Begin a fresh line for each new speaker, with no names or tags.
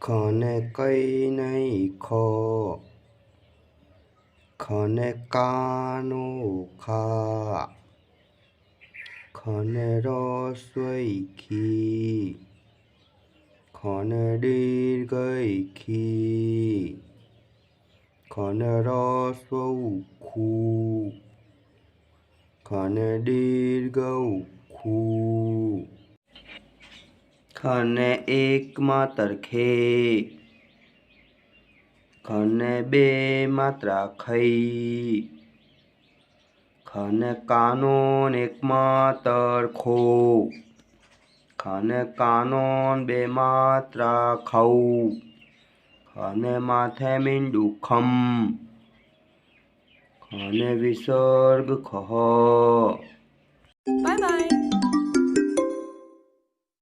ખને કઈ નહીં ખો. ખને કાનું ખા. ખને રસોઈ ખી. ખને દીર્ઘઈ ખી. ખને રસોઉ ખુ. ખને દીર્ઘૌ ખુ. ખને એક માતર ખે ખને બે માત્રા ખઈ ખને કાનોન એક માત્ર ખો ખને કાનોન બે માત્રા ખાઉ ખને માથે મીંડું ખમ ખને વિસર્ગ ખહ.